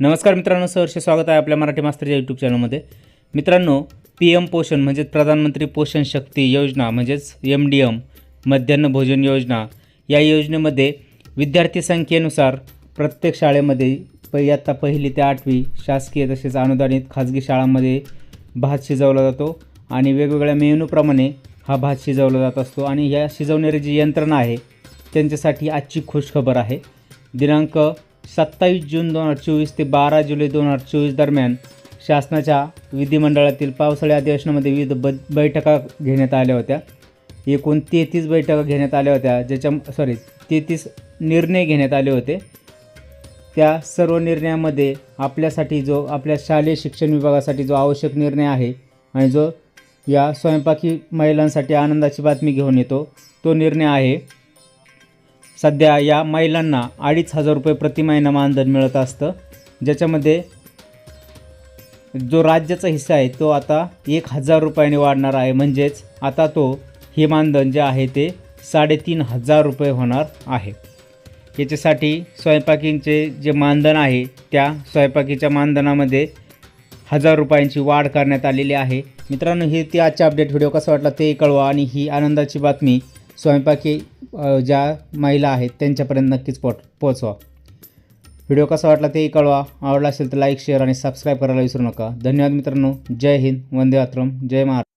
नमस्कार मित्रांनो सहर्ष स्वागत आहे आपल्या मराठी मास्तरच्या यूट्यूब चॅनलमध्ये मित्रांनो पी एम पोषण म्हणजेच प्रधानमंत्री पोषण शक्ती योजना म्हणजेच एम डी एम मध्यान्ह भोजन योजना या योजनेमध्ये विद्यार्थी संख्येनुसार प्रत्येक शाळेमध्ये प इयत्ता पहिली ते आठवी शासकीय तसेच अनुदानित खाजगी शाळांमध्ये भात शिजवला जातो आणि वेगवेगळ्या मेनूप्रमाणे हा भात शिजवला जात असतो. आणि या शिजवणारी जी यंत्रणा आहे त्यांच्यासाठी आजची खुशखबर आहे. दिनांक सत्तावीस जून दोन हजार चोवीस ते बारा जुलै दोन हजार चोवीस दरम्यान शासनाच्या विधिमंडळातील पावसाळी अधिवेशनामध्ये विविध ब बैठका घेण्यात आल्या होत्या. एकूण तेहतीस बैठका घेण्यात आल्या होत्या ज्याच्या सॉरी तेहतीस निर्णय घेण्यात आले होते. त्या सर्व निर्णयामध्ये आपल्यासाठी जो आपल्या शालेय शिक्षण विभागासाठी जो आवश्यक निर्णय आहे आणि जो या स्वयंपाकी महिलांसाठी आनंदाची बातमी घेऊन येतो तो निर्णय आहे. सध्या या महिलांना अडीच हजार रुपये प्रति महिना मानधन मिळत असतं. ज्याच्यामध्ये जो राज्याचा हिस्सा आहे तो आता एक हजार रुपयाने वाढणार आहे. म्हणजेच आता तो हे मानधन जे आहे ते साडेतीन हजार रुपये होणार आहे. याच्यासाठी स्वयंपाकींचे जे मानधन आहे त्या स्वयंपाकीच्या मानधनामध्ये हजार रुपयांची वाढ करण्यात आलेली आहे. मित्रांनो हे ती आजच्या अपडेट व्हिडिओ कसा वाटला ते कळवा आणि ही आनंदाची बातमी स्वयंपाकी ज्या महिला आहेत त्यांच्यापर्यंत नक्कीच पोट पोचवा व्हिडिओ कसा वाटला तेही कळवा. आवडला असेल तर लाईक शेअर आणि सबस्क्राईब करायला विसरू नका. धन्यवाद मित्रांनो. जय हिंद. वंदे मातरम. जय महाराज